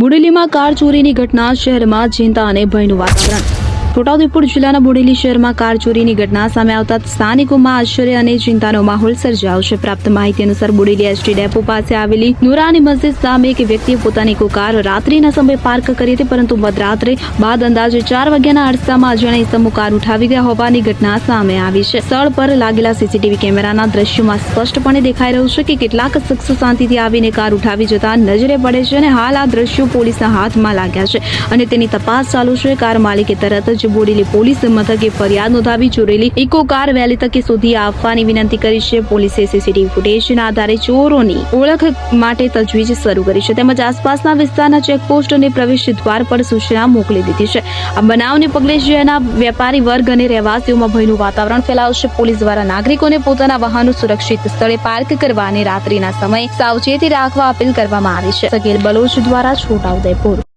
બોડેલીમાં car ચોરીની ઘટના શહેરમાં ચિંતા અને ભયનું વાતાવરણ. છોટાઉદેપુર જિલ્લાના બોડેલી શહેરમાં કાર ચોરીની ઘટના સામે આવતા સ્થાનિકોમાં આશ્ચર્ય અને ચિંતાનો માહોલ સર્જાયો છે. પ્રાપ્ત માહિતી અનુસાર બોડેલી એસટી ડેપો પાસે આવેલી નુરાની મસ્જિદ સામે એક વ્યક્તિએ પોતાની કાર રાત્રિના સમયે પાર્ક કરી હતી, પરંતુ મધરાત્રે બાદ અંદાજે ચાર વાગ્યાના અરસામાં અજાણ્યા ઇસમો કાર ઉઠાવી ગયા હોવાની ઘટના સામે આવી છે. સ્થળ પર લાગેલા સીસીટીવી કેમેરાના દ્રશ્યોમાં સ્પષ્ટપણે દેખાઈ રહ્યું છે કે કેટલાક શખ્સો શાંતિથી આવીને કાર ઉઠાવી જતા નજરે પડે છે અને હાલ આ દ્રશ્યો પોલીસના હાથમાં લાગ્યા છે અને તેની તપાસ ચાલુ છે. કાર માલિકે તરત જ બોડેલી પોલીસ મથકે ફરિયાદ નોંધાવી ચોરેલી ઇકો કાર વહેલી તકે શોધી આપવાની વિનંતી કરી છે. પોલીસે સીસીટીવી ફૂટેજના આધારે ચોરોની ઓળખ માટે તજવીજ શરૂ કરી છે. તેમજ આસપાસના વિસ્તારના ચેકપોસ્ટ અને પ્રવેશ દ્વાર પર સૂચના મોકલી દીધી છે. આ બનાવને પગલે શહેરના વેપારી વર્ગ અને રહેવાસીઓમાં ભયનું વાતાવરણ ફેલાયું છે. પોલીસ દ્વારા નાગરિકોને પોતાના વાહનો સુરક્ષિત સ્થળે પાર્ક કરવા અને રાત્રિના સમયે સાવચેતી રાખવા અપીલ કરવામાં આવી છે. સગીર બલોચ દ્વારા છોટાઉદેપુર